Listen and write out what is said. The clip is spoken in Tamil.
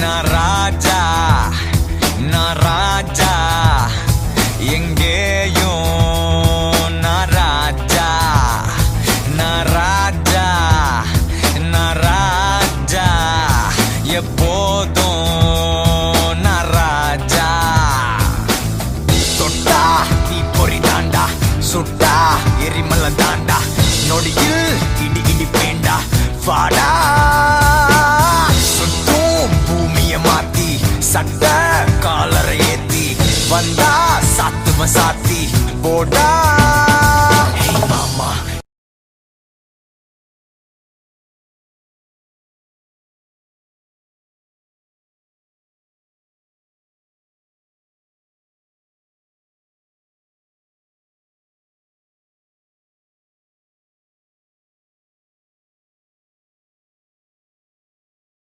நான் ராஜா நான் ராஜா எங்கேயும் நான் ராஜா நான் ராஜா நான் ராஜா எப்போதும் நான் ராஜா தொட்டா தீ பொறி தாண்டா சுட்டா எரிமலை தாண்டா நொடியில் இடி இடி பேண்டா வாடா சட்ட காலரை ஏத்தி வந்தா சாத்துவ சாத்தி போடா